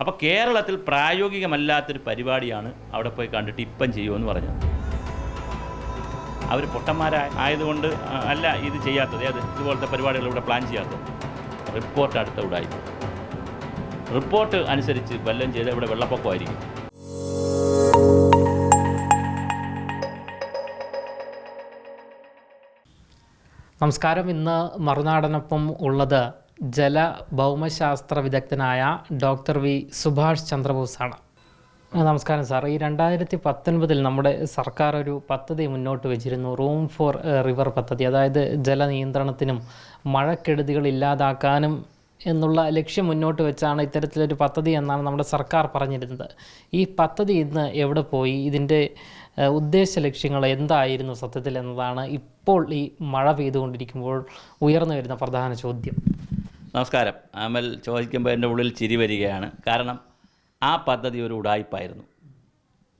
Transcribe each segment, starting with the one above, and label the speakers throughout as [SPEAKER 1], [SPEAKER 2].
[SPEAKER 1] അപ്പോൾ കേരളത്തിൽ പ്രായോഗികമല്ലാത്തൊരു പരിപാടിയാണ് അവിടെ പോയി കണ്ടിട്ട് ഇപ്പം ചെയ്യുമെന്ന് പറഞ്ഞത്. അവർ പൊട്ടന്മാരായ ആയതുകൊണ്ട് അല്ല ഇത് ചെയ്യാത്തത്. അത് ഇതുപോലത്തെ പരിപാടികൾ ഇവിടെ പ്ലാൻ ചെയ്യാത്തത്. റിപ്പോർട്ട് അടുത്ത ഉടായി റിപ്പോർട്ട് അനുസരിച്ച് വല്ലതും ചെയ്ത് ഇവിടെ വെള്ളപ്പൊക്കമായിരിക്കും.
[SPEAKER 2] നമസ്കാരം. ഇന്ന് മറുനാടനൊപ്പം ഉള്ളത് ജല ഭൗമശാസ്ത്ര വിദഗ്ധനായ ഡോക്ടർ വി സുഭാഷ് ചന്ദ്രബോസാണ്. നമസ്കാരം സാർ. ഈ രണ്ടായിരത്തി പത്തൊൻപതിൽ നമ്മുടെ സർക്കാർ ഒരു പദ്ധതി മുന്നോട്ട് വെച്ചിരുന്നു. റൂം ഫോർ റിവർ പദ്ധതി. അതായത് ജലനിയന്ത്രണത്തിനും മഴക്കെടുതികൾ ഇല്ലാതാക്കാനും എന്നുള്ള ലക്ഷ്യം മുന്നോട്ട് വെച്ചാണ് ഇത്തരത്തിലൊരു പദ്ധതി എന്നാണ് നമ്മുടെ സർക്കാർ പറഞ്ഞിരുന്നത്. ഈ പദ്ധതി ഇന്ന് എവിടെ പോയി? ഇതിന്റെ ഉദ്ദേശ ലക്ഷ്യങ്ങൾ എന്തായിരുന്നു സത്യത്തിൽ എന്നതാണ് ഇപ്പോൾ ഈ മഴ പെയ്തുകൊണ്ടിരിക്കുമ്പോൾ ഉയർന്നു വരുന്ന പ്രധാന ചോദ്യം.
[SPEAKER 1] നമസ്കാരം. അമൽ ചോദിക്കുമ്പോൾ എന്റെ ഉള്ളിൽ ചിരി വരികയാണ്. കാരണം ആ പദ്ധതി ഒരു ഉടായ്പായിരുന്നു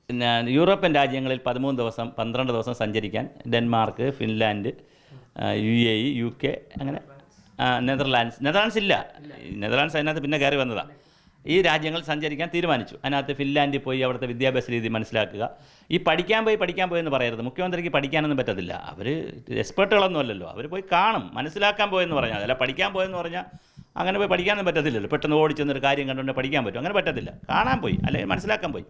[SPEAKER 1] ഞാൻ യൂറോപ്യൻ രാജ്യങ്ങളിൽ പതിമൂന്ന് ദിവസം പന്ത്രണ്ട് ദിവസം സഞ്ചരിക്കാൻ Denmark Finland U A E U K അങ്ങനെ നെതർലാൻഡ്സ് നെതർലാൻഡ്സ് ഇല്ല. നെതർലാൻഡ്സ് അതിനകത്ത് പിന്നെ കയറി വന്നതാണ് ഈ രാജ്യങ്ങൾ സഞ്ചരിക്കാൻ തീരുമാനിച്ചു. അതിനകത്ത് ഫിൻലാൻഡിൽ പോയി അവിടുത്തെ വിദ്യാഭ്യാസ രീതി മനസ്സിലാക്കുക. ഈ പഠിക്കാൻ പോയി പഠിക്കാൻ പോയി എന്ന് പറയരുത്. മുഖ്യമന്ത്രിക്ക് പഠിക്കാനൊന്നും പറ്റത്തില്ല. അവർ എക്സ്പേർട്ടുകളൊന്നും അല്ലല്ലോ. അവർ പോയി കാണും. മനസ്സിലാക്കാൻ പോയെന്ന് പറഞ്ഞാൽ അല്ല പഠിക്കാൻ പോയെന്ന് പറഞ്ഞാൽ അങ്ങനെ പോയി പഠിക്കാനൊന്നും പറ്റത്തില്ലല്ലോ. പെട്ടെന്ന് ഓടിച്ചെന്നൊരു കാര്യം കണ്ടുകൊണ്ട് പഠിക്കാൻ പറ്റും. അങ്ങനെ പറ്റത്തില്ല. കാണാൻ പോയി. അല്ലെങ്കിൽ മനസ്സിലാക്കാൻ പോയി.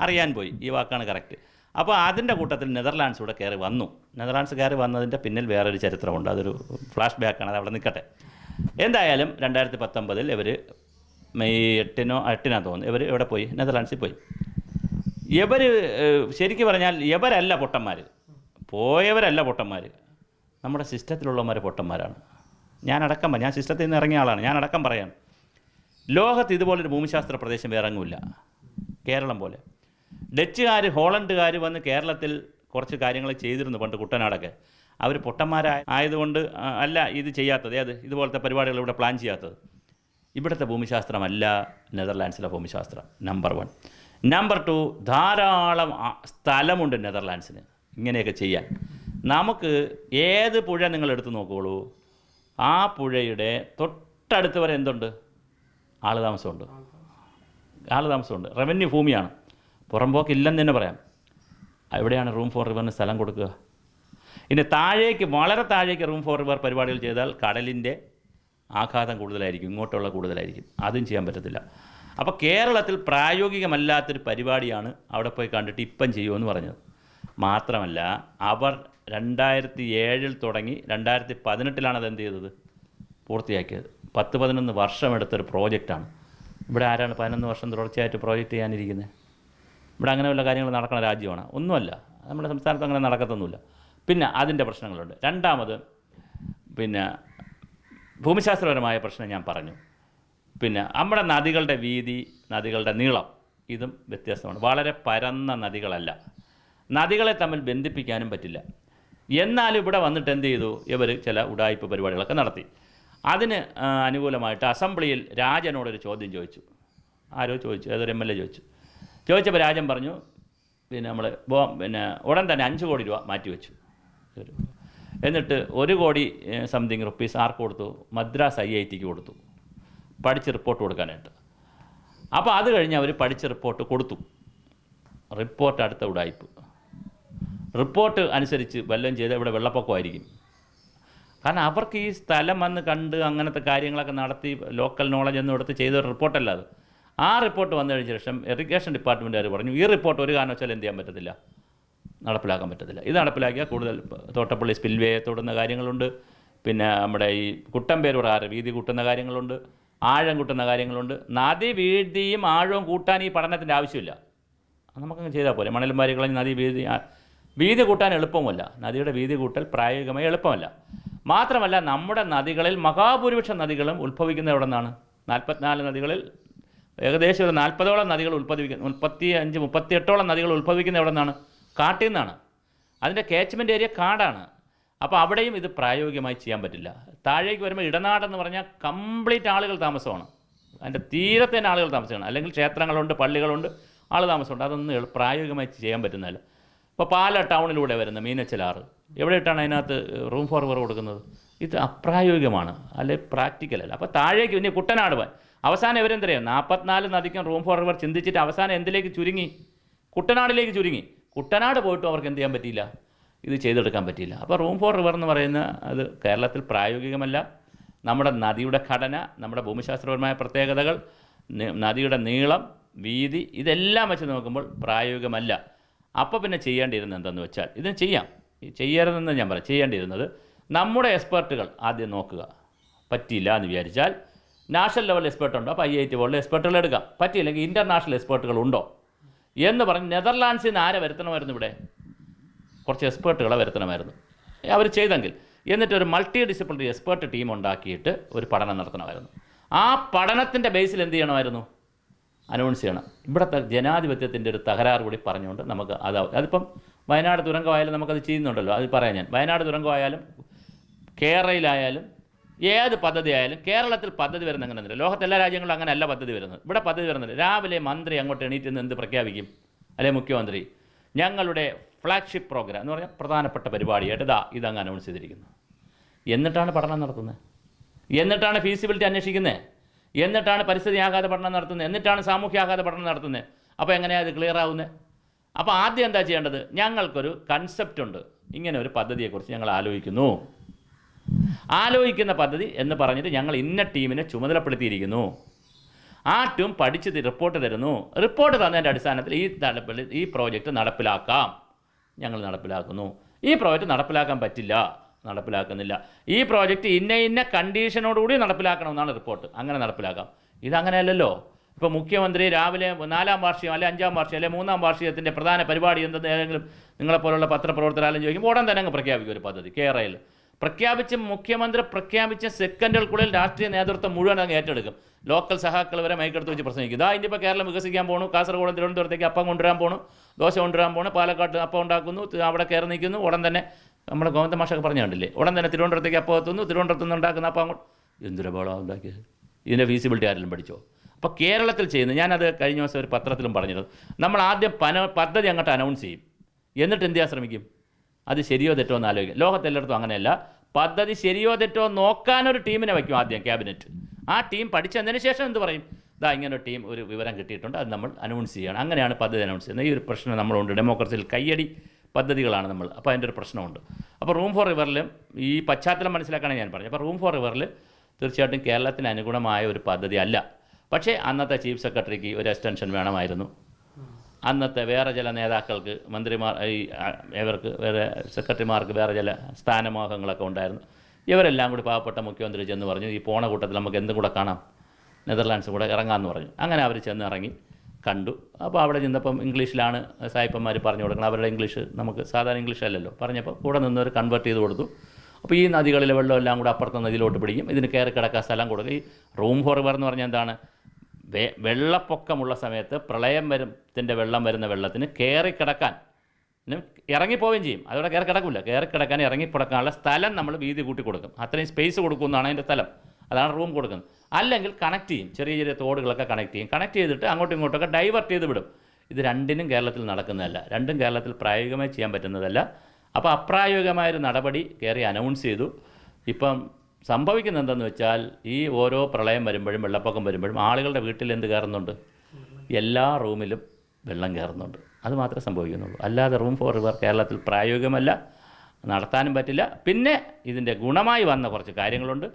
[SPEAKER 1] അറിയാൻ പോയി. ഈ വാക്കാണ് കറക്റ്റ്. അപ്പോൾ അതിന്റെ കൂട്ടത്തിൽ നെതർലാൻഡ്സ് കൂടെ കയറി വന്നു. നെതർലാൻഡ്സ് കയറി വന്നതിന്റെ പിന്നിൽ വേറൊരു ചരിത്രമുണ്ട്. അതൊരു ഫ്ലാഷ് ബാക്കാണ് അത് അവിടെ നിൽക്കട്ടെ. എന്തായാലും രണ്ടായിരത്തി പത്തൊമ്പതിൽ ഇവർ മെയ് എട്ടിനോ എട്ടിനാ തോന്നുന്നു. ഇവർ എവിടെ പോയി? നെതർലാൻഡ്സിൽ പോയി. ഇവർ ശരിക്കും പറഞ്ഞാൽ ഇവരല്ല പൊട്ടന്മാർ പോയവരല്ല പൊട്ടന്മാർ നമ്മുടെ സിസ്റ്റത്തിലുള്ളവന്മാർ പൊട്ടന്മാരാണ്. ഞാനടക്കം ഞാൻ സിസ്റ്റത്തിൽ നിന്ന് ഇറങ്ങിയ ആളാണ്. ഞാനടക്കം പറയാം. ലോകത്ത് ഇതുപോലൊരു ഭൂമിശാസ്ത്ര പ്രദേശം ഇറങ്ങില്ല കേരളം പോലെ. ഡച്ചുകാർ ഹോളണ്ടുകാർ വന്ന് കേരളത്തിൽ കുറച്ച് കാര്യങ്ങൾ ചെയ്തിരുന്നു പണ്ട് കുട്ടനാടൊക്കെ. അവർ പൊട്ടന്മാരായ ആയതുകൊണ്ട് അല്ല ഇത് ചെയ്യാത്തത്. അത് ഇതുപോലത്തെ പരിപാടികൾ ഇവിടെ പ്ലാൻ ചെയ്യാത്തത്. ഇവിടുത്തെ ഭൂമിശാസ്ത്രമല്ല നെതർലാൻഡ്സിലെ ഭൂമിശാസ്ത്രം നമ്പർ വൺ നമ്പർ ടു ധാരാളം സ്ഥലമുണ്ട് നെതർലാൻഡ്സിന് ഇങ്ങനെയൊക്കെ ചെയ്യാൻ. നമുക്ക് ഏത് പുഴ നിങ്ങൾ എടുത്തു നോക്കുകയുള്ളൂ ആ പുഴയുടെ തൊട്ടടുത്ത് വരെ എന്തുണ്ട്? ആൾ താമസമുണ്ട് ആൾ താമസമുണ്ട് റവന്യൂ ഭൂമിയാണ് പുറമ്പോക്ക് ഇല്ലെന്ന് തന്നെ പറയാം. എവിടെയാണ് റൂം ഫോർ റിവറിന് സ്ഥലം കൊടുക്കുക. ഇനി താഴേക്ക് വളരെ താഴേക്ക് റൂം ഫോർ റിവർ പരിപാടികൾ ചെയ്താൽ കടലിന്റെ ആഘാതം കൂടുതലായിരിക്കും ഇങ്ങോട്ടുള്ള കൂടുതലായിരിക്കും. അതും ചെയ്യാൻ പറ്റത്തില്ല. അപ്പോൾ കേരളത്തിൽ പ്രായോഗികമല്ലാത്തൊരു പരിപാടിയാണ് അവിടെ പോയി കണ്ടിട്ട് ഇപ്പം ചെയ്യുമെന്ന് പറഞ്ഞത്. മാത്രമല്ല അവർ രണ്ടായിരത്തി ഏഴിൽ തുടങ്ങി രണ്ടായിരത്തി പതിനെട്ടിലാണ് അത് എന്ത് ചെയ്തത്? പൂർത്തിയാക്കിയത്. പത്ത് പതിനൊന്ന് വർഷമെടുത്തൊരു പ്രോജക്റ്റാണ്. ഇവിടെ ആരാണ് പതിനൊന്ന് വർഷം തുടർച്ചയായിട്ട് പ്രോജക്റ്റ് ചെയ്യാനിരിക്കുന്നത് ഇവിടെ അങ്ങനെ വല്ല കാര്യങ്ങൾ നടക്കുന്ന രാജ്യമാണ്. ഒന്നുമല്ല. നമ്മുടെ സംസ്ഥാനത്ത് അങ്ങനെ നടക്കത്തൊന്നുമില്ല. പിന്നെ അതിന്റെ പ്രശ്നങ്ങളുണ്ട്. രണ്ടാമത് പിന്നെ ഭൂമിശാസ്ത്രപരമായ പ്രശ്നം ഞാൻ പറഞ്ഞു. പിന്നെ നമ്മുടെ നദികളുടെ വീതി നദികളുടെ നീളം ഇതും വ്യത്യസ്തമാണ്. വളരെ പരന്ന നദികളല്ല. നദികളെ തമ്മിൽ ബന്ധിപ്പിക്കാനും പറ്റില്ല. എന്നാലും ഇവിടെ വന്നിട്ട് എന്ത് ചെയ്തു? ഇവർ ചില ഉടായ്പ പരിപാടികളൊക്കെ നടത്തി. അതിന് അനുകൂലമായിട്ട് അസംബ്ലിയിൽ രാജനോടൊരു ചോദ്യം ചോദിച്ചു. ആരോ ചോദിച്ചു? ഏതൊരു എം എൽ എ ചോദിച്ചു. ചോദിച്ചപ്പോൾ രാജൻ പറഞ്ഞു പിന്നെ നമ്മൾ പിന്നെ ഉടൻ തന്നെ അഞ്ച് കോടി രൂപ മാറ്റിവെച്ചു. എന്നിട്ട് ഒരു കോടി സംതിങ് റുപ്പീസ് ആർക്ക് കൊടുത്തു? മദ്രാസ് ഐ ഐ ടിക്ക് കൊടുത്തു. പഠിച്ച് റിപ്പോർട്ട് കൊടുക്കാനായിട്ട്. അപ്പോൾ അത് കഴിഞ്ഞ് അവർ പഠിച്ച് റിപ്പോർട്ട് കൊടുത്തു. റിപ്പോർട്ട് അടുത്ത ഉടായ്പ്. റിപ്പോർട്ട് അനുസരിച്ച് വല്ലതും ചെയ്ത് ഇവിടെ വെള്ളപ്പൊക്കമായിരിക്കും കാരണം അവർക്ക് ഈ സ്ഥലം വന്ന് കണ്ട് അങ്ങനത്തെ കാര്യങ്ങളൊക്കെ നടത്തി ലോക്കൽ നോളജ് ഒന്നും എടുത്ത് ചെയ്ത ഒരു റിപ്പോർട്ടല്ല അത്. ആ റിപ്പോർട്ട് വന്നു കഴിഞ്ഞ ശേഷം ഇറിഗേഷൻ ഡിപ്പാർട്ട്മെന്റുകാർ പറഞ്ഞു ഈ റിപ്പോർട്ട് ഒരു കാരണവശാലും എന്ത് ചെയ്യാൻ പറ്റത്തില്ല. നടപ്പിലാക്കാൻ പറ്റത്തില്ല. ഇത് നടപ്പിലാക്കിയാൽ കൂടുതൽ തോട്ടപ്പള്ളി സ്പിൽവേ തൊടുന്ന കാര്യങ്ങളുണ്ട്. പിന്നെ നമ്മുടെ ഈ കുട്ടമ്പേരൂർ ആറ് വീതി കൂട്ടുന്ന കാര്യങ്ങളുണ്ട്. ആഴം കൂട്ടുന്ന കാര്യങ്ങളുണ്ട്. നദി വീതിയും ആഴവും കൂട്ടാൻ ഈ പഠനത്തിന്റെ ആവശ്യമില്ല. നമുക്കങ്ങ് ചെയ്താൽ പോലെ മണലും കളഞ്ഞ് നദി വീതി വീതി കൂട്ടാൻ എളുപ്പമല്ല. നദിയുടെ വീതി കൂട്ടൽ പ്രായോഗികമായി എളുപ്പമല്ല. മാത്രമല്ല നമ്മുടെ നദികളിൽ മഹാഭൂരിപക്ഷം നദികളും ഉത്ഭവിക്കുന്നത് എവിടെ നിന്നാണ്? നാൽപ്പത്തിനാല് നദികളിൽ ഏകദേശം ഒരു നാൽപ്പതോളം നദികൾ ഉത്ഭവിക്കുന്ന മുപ്പത്തി അഞ്ച് മുപ്പത്തിയെട്ടോളം നദികൾ ഉത്ഭവിക്കുന്നത് എവിടെ നിന്നാണ്? കാട്ടിൽ നിന്നാണ് അതിന്റെ കാച്ച്മെന്റ് ഏരിയ കാടാണ്. അപ്പോൾ അവിടെയും ഇത് പ്രായോഗികമായി ചെയ്യാൻ പറ്റില്ല. താഴേക്ക് വരുമ്പോൾ ഇടനാടെന്ന് പറഞ്ഞാൽ കംപ്ലീറ്റ് ആളുകൾ താമസമാണ്. അതിന്റെ തീരത്തെ തന്നെ ആളുകൾ താമസമാണ് അല്ലെങ്കിൽ ക്ഷേത്രങ്ങളുണ്ട് പള്ളികളുണ്ട് ആൾ താമസമുണ്ട്. അതൊന്നും പ്രായോഗികമായി ചെയ്യാൻ പറ്റുന്നതല്ല. ഇപ്പോൾ പാല ടൗണിലൂടെ വരുന്ന മീനച്ചിലാറ്. എവിടെ ഇട്ടാണ് അതിനകത്ത് റൂം ഫോർ കൊടുക്കുന്നത്? ഇത് അപ്രായോഗികമാണ്. അല്ലെ പ്രാക്ടിക്കൽ അല്ല. അപ്പോൾ താഴേക്ക് ഇനി കുട്ടനാട് പോകാൻ അവസാനം ഇവരെന്തറിയാം നാൽപ്പത്തിനാല് നദിക്കും റൂം ഫോർ ചിന്തിച്ചിട്ട് അവസാനം എന്തിലേക്ക് ചുരുങ്ങി? കുട്ടനാടിലേക്ക് ചുരുങ്ങി. കുട്ടനാട് പോയിട്ടും അവർക്ക് എന്ത് ചെയ്യാൻ പറ്റിയില്ല? ഇത് ചെയ്തെടുക്കാൻ പറ്റിയില്ല. അപ്പോൾ റൂം ഫോർ റിവർ എന്ന് പറയുന്ന അത് കേരളത്തിൽ പ്രായോഗികമല്ല. നമ്മുടെ നദിയുടെ ഘടന നമ്മുടെ ഭൂമിശാസ്ത്രപരമായ പ്രത്യേകതകൾ നദിയുടെ നീളം വീതി ഇതെല്ലാം വെച്ച് നോക്കുമ്പോൾ പ്രായോഗികമല്ല. അപ്പോൾ പിന്നെ ചെയ്യേണ്ടിയിരുന്നത് എന്തെന്ന് വെച്ചാൽ ഇതിന് ചെയ്യാം. ചെയ്യരുതെന്ന് ഞാൻ പറയാം. ചെയ്യേണ്ടിയിരുന്നത് നമ്മുടെ എക്സ്പേർട്ടുകൾ ആദ്യം നോക്കുക. പറ്റിയില്ല എന്ന് വിചാരിച്ചാൽ നാഷണൽ ലെവൽ എക്സ്പേർട്ട് ഉണ്ടോ അപ്പോൾ ഐ ഐ ടി പോലുള്ള എക്സ്പേർട്ടുകൾ എടുക്കാം. പറ്റിയില്ലെങ്കിൽ ഇന്റർനാഷണൽ എക്സ്പേർട്ടുകൾ ഉണ്ടോ? എന്ന് പറഞ്ഞ് നെതർലാൻഡ്സിൽ നിന്ന് ആരെ വരുത്തണമായിരുന്നു ഇവിടെ? കുറച്ച് എക്സ്പേർട്ടുകളെ വരുത്തണമായിരുന്നു. അവർ ചെയ്തെങ്കിൽ. എന്നിട്ട് ഒരു മൾട്ടി ഡിസിപ്ലിനറി എക്സ്പേർട്ട് ടീം ഉണ്ടാക്കിയിട്ട് ഒരു പഠനം നടത്തണമായിരുന്നു. ആ പഠനത്തിന്റെ ബേസിൽ എന്ത് ചെയ്യണമായിരുന്നു? അനൗൺസ് ചെയ്യണം. ഇവിടുത്തെ ജനാധിപത്യത്തിന്റെ ഒരു തകരാറ് കൂടി പറഞ്ഞുകൊണ്ട് നമുക്ക് അത് അതിപ്പം വയനാട് തുരങ്കമായാലും നമുക്കത് ചെയ്യുന്നുണ്ടല്ലോ. അത് പറയാം ഞാൻ. വയനാട് തുരങ്കമായാലും കേരളയിലായാലും ഏത് പദ്ധതി ആയാലും കേരളത്തിൽ പദ്ധതി വരുന്ന അങ്ങനെ ലോകത്തെ എല്ലാ രാജ്യങ്ങളും അങ്ങനെ അല്ല പദ്ധതി വരുന്നത്. ഇവിടെ പദ്ധതി വരുന്നില്ല രാവിലെ മന്ത്രി അങ്ങോട്ട് എണീറ്റ് എന്ത് പ്രഖ്യാപിക്കും? അല്ലെ മുഖ്യമന്ത്രി? ഞങ്ങളുടെ ഫ്ലാഗ്ഷിപ്പ് പ്രോഗ്രാം എന്ന് പറഞ്ഞാൽ പ്രധാനപ്പെട്ട പരിപാടിയായിട്ട് ഇതാ ഇതങ്ങ് അനൗൺസ് ചെയ്തിരിക്കുന്നത് എന്നിട്ടാണ് പഠനം നടത്തുന്നത്? എന്നിട്ടാണ് ഫീസിബിലിറ്റി അന്വേഷിക്കുന്നത്? എന്നിട്ടാണ് പരിസ്ഥിതി ആഘാത പഠനം നടത്തുന്നത്? എന്നിട്ടാണ് സാമൂഹ്യ ആഘാത പഠനം നടത്തുന്നത്? അപ്പോൾ എങ്ങനെയാണ് അത് ക്ലിയർ ആവുന്നത്? അപ്പോൾ ആദ്യം എന്താ ചെയ്യേണ്ടത്? ഞങ്ങൾക്കൊരു കൺസെപ്റ്റ് ഉണ്ട്. ഇങ്ങനെ ഒരു പദ്ധതിയെക്കുറിച്ച് ഞങ്ങൾ ആലോചിക്കുന്നു. ആലോചിക്കുന്ന പദ്ധതി എന്ന് പറഞ്ഞിട്ട് ഞങ്ങൾ ഇന്ന ടീമിനെ ചുമതലപ്പെടുത്തിയിരിക്കുന്നു. ആ ടീം പഠിച്ച് റിപ്പോർട്ട് തരുന്നു. റിപ്പോർട്ട് തന്നതിന്റെ അടിസ്ഥാനത്തിൽ ഈ നടപ്പിൽ ഈ പ്രോജക്റ്റ് നടപ്പിലാക്കാം. ഞങ്ങൾ നടപ്പിലാക്കുന്നു. ഈ പ്രോജക്റ്റ് നടപ്പിലാക്കാൻ പറ്റില്ല. നടപ്പിലാക്കുന്നില്ല. ഈ പ്രോജക്റ്റ് ഇന്ന ഇന്ന കണ്ടീഷനോടുകൂടി നടപ്പിലാക്കണമെന്നാണ് റിപ്പോർട്ട് അങ്ങനെ നടപ്പിലാക്കാം. ഇതങ്ങനെയല്ലല്ലോ. ഇപ്പോൾ മുഖ്യമന്ത്രി രാവിലെ നാലാം വാർഷികം അല്ലെ അഞ്ചാം വാർഷികം അല്ലെ മൂന്നാം വാർഷികത്തിന്റെ പ്രധാന പരിപാടി എന്തെന്ന് ഏതെങ്കിലും നിങ്ങളെപ്പോലുള്ള പത്രപ്രവർത്തകരാലും ചോദിക്കുമ്പോൾ ഉടൻ തന്നെ അങ്ങ് പ്രഖ്യാപിക്കും ഒരു പദ്ധതി കേരളയിൽ. പ്രഖ്യാപിച്ച് മുഖ്യമന്ത്രി പ്രഖ്യാപിച്ച സെക്കൻഡുകൾക്കുള്ളിൽ രാഷ്ട്രീയ നേതൃത്വം മുഴുവൻ അങ്ങ് ഏറ്റെടുക്കും. ലോക്കൽ സഹാക്കൾ വരെ മൈക്കെടുത്ത് വെച്ച് പ്രസംഗിക്കും. ഇതാ ഇനി ഇനിയിപ്പോൾ കേരളം വികസിക്കാൻ പോണു. കാസർഗോഡ് തിരുവനന്തപുരത്തേക്ക് അപ്പം കൊണ്ടുവരാൻ പോണു. ദോശ കൊണ്ടുവരാൻ പോണു. പാലക്കാട്ട് അപ്പം ഉണ്ടാക്കുന്നു. അവിടെ കയറി നിൽക്കുന്നു. ഉടൻ തന്നെ നമ്മുടെ ഗോവിന്ദ മാഷൊക്കെ പറഞ്ഞു കണ്ടില്ലേ? ഉടൻ തന്നെ തിരുവനന്തപുരത്തേക്ക് അപ്പം എത്തുന്നു. തിരുവനന്തപുരത്ത് നിന്ന് ഉണ്ടാക്കുന്ന അപ്പം അങ്ങോട്ട് എന്തൊരു ബോളാ ഉണ്ടാക്കിയത്? ഇതിന്റെ ഫീസിബിലിറ്റി ആരെങ്കിലും പഠിച്ചോ? അപ്പോൾ കേരളത്തിൽ ചെയ്യുന്നത് ഞാനത് കഴിഞ്ഞ ദിവസം ഒരു പത്രത്തിലും പറഞ്ഞിരുന്നു. നമ്മൾ ആദ്യം പന പദ്ധതി അങ്ങോട്ട് അനൗൺസ് ചെയ്യും. എന്നിട്ട് എന്ത് ചെയ്യാൻ ശ്രമിക്കും? അത് ശരിയോ തെറ്റോ എന്ന് ആലോചിക്കും ലോകത്തെല്ലായിടത്തും അങ്ങനെയല്ല. പദ്ധതി ശരിയോ തെറ്റോ നോക്കാനൊരു ടീമിനെ വയ്ക്കും ആദ്യം ക്യാബിനറ്റ്. ആ ടീം പഠിച്ചതിന് ശേഷം എന്ത് പറയും? ഇതാ ഇങ്ങനെ ഒരു ടീം ഒരു വിവരം കിട്ടിയിട്ടുണ്ട് അത് നമ്മൾ അനൗൺസ് ചെയ്യണം. അങ്ങനെയാണ് പദ്ധതി അനൗൺസ് ചെയ്യുന്നത്. ഈ ഒരു പ്രശ്നം നമ്മളുണ്ട്. ഡെമോക്രസിയിൽ കയ്യടി പദ്ധതികളാണ് നമ്മൾ. അപ്പോൾ അതിന്റെ ഒരു പ്രശ്നമുണ്ട്. അപ്പോൾ റൂം ഫോർ റിവറിലും ഈ പശ്ചാത്തലം മനസ്സിലാക്കാനാണ് ഞാൻ പറഞ്ഞത് അപ്പോൾ റൂം ഫോർ റിവറിൽ തീർച്ചയായിട്ടും കേരളത്തിന് അനുഗുണമായ ഒരു പദ്ധതി അല്ല. പക്ഷേ അന്നത്തെ ചീഫ് സെക്രട്ടറിക്ക് ഒരു എക്സ്റ്റൻഷൻ വേണമായിരുന്നു. അന്നത്തെ വേറെ ചില നേതാക്കൾക്ക് മന്ത്രിമാർ ഈ ഇവർക്ക് വേറെ സെക്രട്ടറിമാർക്ക് വേറെ ചില സ്ഥാനമോഹങ്ങളൊക്കെ ഉണ്ടായിരുന്നു. ഇവരെല്ലാം കൂടി പാവപ്പെട്ട മുഖ്യമന്ത്രി ചെന്ന് പറഞ്ഞു ഈ പോണ കൂട്ടത്തിൽ നമുക്ക് എന്തും കൂടെ കാണാം. നെതർലാൻഡ്സ് കൂടെ ഇറങ്ങാമെന്ന് പറഞ്ഞു. അങ്ങനെ അവർ ചെന്ന് ഇറങ്ങി കണ്ടു. അപ്പോൾ അവിടെ ചെന്നപ്പം ഇംഗ്ലീഷിലാണ് സായിപ്പന്മാർ പറഞ്ഞു കൊടുക്കണം അവരുടെ ഇംഗ്ലീഷ് നമുക്ക് സാധാരണ ഇംഗ്ലീഷ് അല്ലല്ലോ. പറഞ്ഞപ്പോൾ കൂടെ നിന്നവർ കൺവേർട്ട് ചെയ്ത് കൊടുത്തു. അപ്പോൾ ഈ നദികളിലെ വെള്ളം എല്ലാം കൂടെ അപ്പുറത്തെ നദിയിലോട്ട് പിടിക്കും. ഇതിന് കയറി കിടക്കാൻ സ്ഥലം കൊടുക്കും. ഈ റൂം ഫോർ എന്ന് പറഞ്ഞാൽ എന്താണ്? വെ വെള്ളപ്പൊക്കമുള്ള സമയത്ത് പ്രളയം വരുത്തിന്റെ വെള്ളം വരുന്ന വെള്ളത്തിന് കയറി കിടക്കാൻ. നും ഇറങ്ങിപ്പോവുകയും ചെയ്യും. അതോടെ കയറി കിടക്കില്ല കയറി കിടക്കാൻ ഇറങ്ങി കിടക്കാനുള്ള സ്ഥലം നമ്മൾ വീതി കൂട്ടി കൊടുക്കും. അത്രയും സ്പേസ് കൊടുക്കുന്നതാണ് അതിന്റെ സ്ഥലം. അതാണ് റൂം കൊടുക്കുന്നത്. അല്ലെങ്കിൽ കണക്ട് ചെയ്യും. ചെറിയ ചെറിയ തോടുകളൊക്കെ കണക്ട് ചെയ്യും. കണക്ട് ചെയ്തിട്ട് അങ്ങോട്ടും ഇങ്ങോട്ടൊക്കെ ഡൈവേർട്ട് ചെയ്ത് വിടും. ഇത് രണ്ടിനും കേരളത്തിൽ നടക്കുന്നതല്ല. രണ്ടും കേരളത്തിൽ പ്രായോഗികമായി ചെയ്യാൻ പറ്റുന്നതല്ല. അപ്പോൾ അപ്രായോഗികമായൊരു നടപടി കയറി അനൗൺസ് ചെയ്തു. ഇപ്പം സംഭവിക്കുന്നത് എന്തെന്ന് വെച്ചാൽ ഈ ഓരോ പ്രളയം വരുമ്പോഴും വെള്ളപ്പൊക്കം വരുമ്പോഴും ആളുകളുടെ വീട്ടിൽ എന്ത് കയറുന്നുണ്ട്? എല്ലാ റൂമിലും വെള്ളം കയറുന്നുണ്ട്. അത് മാത്രമേ സംഭവിക്കുന്നുള്ളൂ. അല്ലാതെ റൂം ഫോർ റിവർ കേരളത്തിൽ പ്രായോഗികമല്ല നടത്താനും പറ്റില്ല. പിന്നെ ഇതിന്റെ ഗുണമായി വന്ന കുറച്ച് കാര്യങ്ങളുണ്ട്.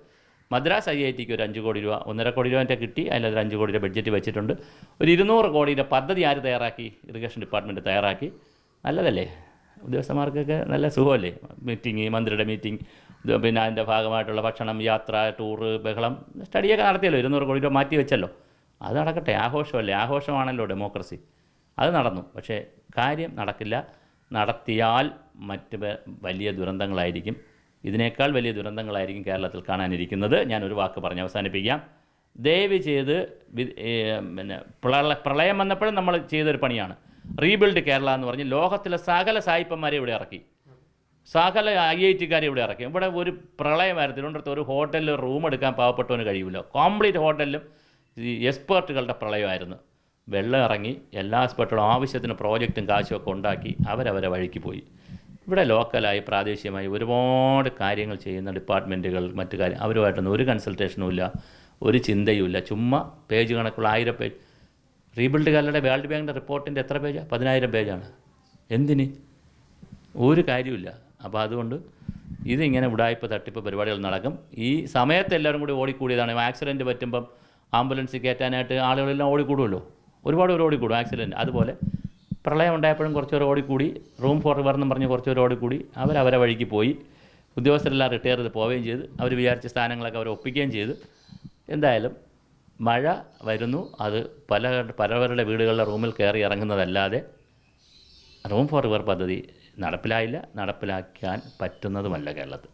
[SPEAKER 1] മദ്രാസ് ഐ ഐ ടിക്ക് ഒരു അഞ്ച് കോടി രൂപ ഒന്നര കോടി രൂപ കിട്ടി. അതിലൊരു അഞ്ച് കോടിയുടെ ബഡ്ജറ്റ് വെച്ചിട്ടുണ്ട്. ഒരു ഇരുന്നൂറ് കോടിയുടെ പദ്ധതി ആര് തയ്യാറാക്കി? ഇറിഗേഷൻ ഡിപ്പാർട്ട്മെന്റ് തയ്യാറാക്കി. നല്ലതല്ലേ? ഉദ്യോഗസ്ഥന്മാർക്കൊക്കെ നല്ല സുഖമല്ലേ? മീറ്റിംഗ് മന്ത്രിയുടെ മീറ്റിംഗ് പിന്നെ അതിന്റെ ഭാഗമായിട്ടുള്ള ഭക്ഷണം യാത്ര ടൂറ് ബഹളം സ്റ്റഡിയൊക്കെ നടത്തിയല്ലോ ഇരുന്നൂറ് കോടി രൂപ മാറ്റി വെച്ചല്ലോ. അത് നടക്കട്ടെ ആഘോഷമല്ലേ? ആഘോഷമാണല്ലോ ഡെമോക്രസി അത് നടന്നു. പക്ഷേ കാര്യം നടക്കില്ല. നടത്തിയാൽ മറ്റ് വലിയ ദുരന്തങ്ങളായിരിക്കും. ഇതിനേക്കാൾ വലിയ ദുരന്തങ്ങളായിരിക്കും കേരളത്തിൽ കാണാനിരിക്കുന്നത്. ഞാനൊരു വാക്ക് പറഞ്ഞ് അവസാനിപ്പിക്കാം. ദയവ് ചെയ്ത് പിന്നെ പ്രള പ്രളയം വന്നപ്പോഴും നമ്മൾ ചെയ്തൊരു പണിയാണ്. റീബിൽഡ് കേരള എന്ന് പറഞ്ഞ് ലോകത്തിലെ സകല സായിപ്പന്മാരെ ഇവിടെ ഇറക്കി. സകല ഐ ഐ ടിക്കാരെ ഇവിടെ ഇറക്കും. ഇവിടെ ഒരു പ്രളയമായിരുന്നു. തിരുവനന്തപുരത്ത് ഒരു ഹോട്ടലിൽ റൂം എടുക്കാൻ പാവപ്പെട്ടവന് കഴിയില്ല കോംപ്ലീറ്റ് ഹോട്ടലിലും ഈ എക്സ്പേർട്ടുകളുടെ പ്രളയമായിരുന്നു. വെള്ളം ഇറങ്ങി എല്ലാ എക്സ്പേർട്ടുകളും ആവശ്യത്തിന് പ്രോജക്റ്റും കാശും ഒക്കെ ഉണ്ടാക്കി അവരവരെ വഴിക്ക് പോയി. ഇവിടെ ലോക്കലായി പ്രാദേശികമായി ഒരുപാട് കാര്യങ്ങൾ ചെയ്യുന്ന ഡിപ്പാർട്ട്മെന്റുകൾ മറ്റു കാര്യം അവരുമായിട്ടൊന്നും ഒരു കൺസൾട്ടേഷനും ഇല്ല. ഒരു ചിന്തയുമില്ല ചുമ്മാ പേജ് കണക്കുള്ള ആയിരം പേജ്. റീബിൽഡ് കാലയുടെ വേൾഡ് ബാങ്കിന്റെ റിപ്പോർട്ടിന്റെ എത്ര പേജാണ് പതിനായിരം പേജാണ്. എന്തിന്? ഒരു കാര്യമില്ല അപ്പോൾ അതുകൊണ്ട് ഇതിങ്ങനെ ഉടായ്പ തട്ടിപ്പ് പരിപാടികൾ നടക്കും ഈ സമയത്ത് എല്ലാവരും കൂടി ഓടിക്കൂടിയതാണ്. ആക്സിഡന്റ് പറ്റുമ്പം ആംബുലൻസ് കയറ്റാനായിട്ട് ആളുകളെല്ലാം ഓടിക്കൂടുമല്ലോ. ഒരുപാട് പേർ ഓടിക്കൂടും ആക്സിഡന്റ് അതുപോലെ പ്രളയം ഉണ്ടായപ്പോഴും കുറച്ച് പേർ ഓടിക്കൂടി റൂം ഫോർ എന്നും പറഞ്ഞ് കുറച്ച് പേർ ഓടിക്കൂടി അവരവരെ വഴിക്ക് പോയി. ഉദ്യോഗസ്ഥരെല്ലാം റിട്ടയർ ചെയ്ത് പോവുകയും ചെയ്ത്. അവർ വിചാരിച്ച സ്ഥാനങ്ങളൊക്കെ അവർ ഒപ്പിക്കുകയും ചെയ്ത്. എന്തായാലും മഴ വരുന്നു. അത് പല പലവരുടെ വീടുകളിലെ റൂമിൽ കയറി ഇറങ്ങുന്നതല്ലാതെ റൂം ഫോർ പദ്ധതി നടപ്പിലായില്ല. നടപ്പിലാക്കാൻ പറ്റുന്നതുമല്ല കേരളത്തിൽ.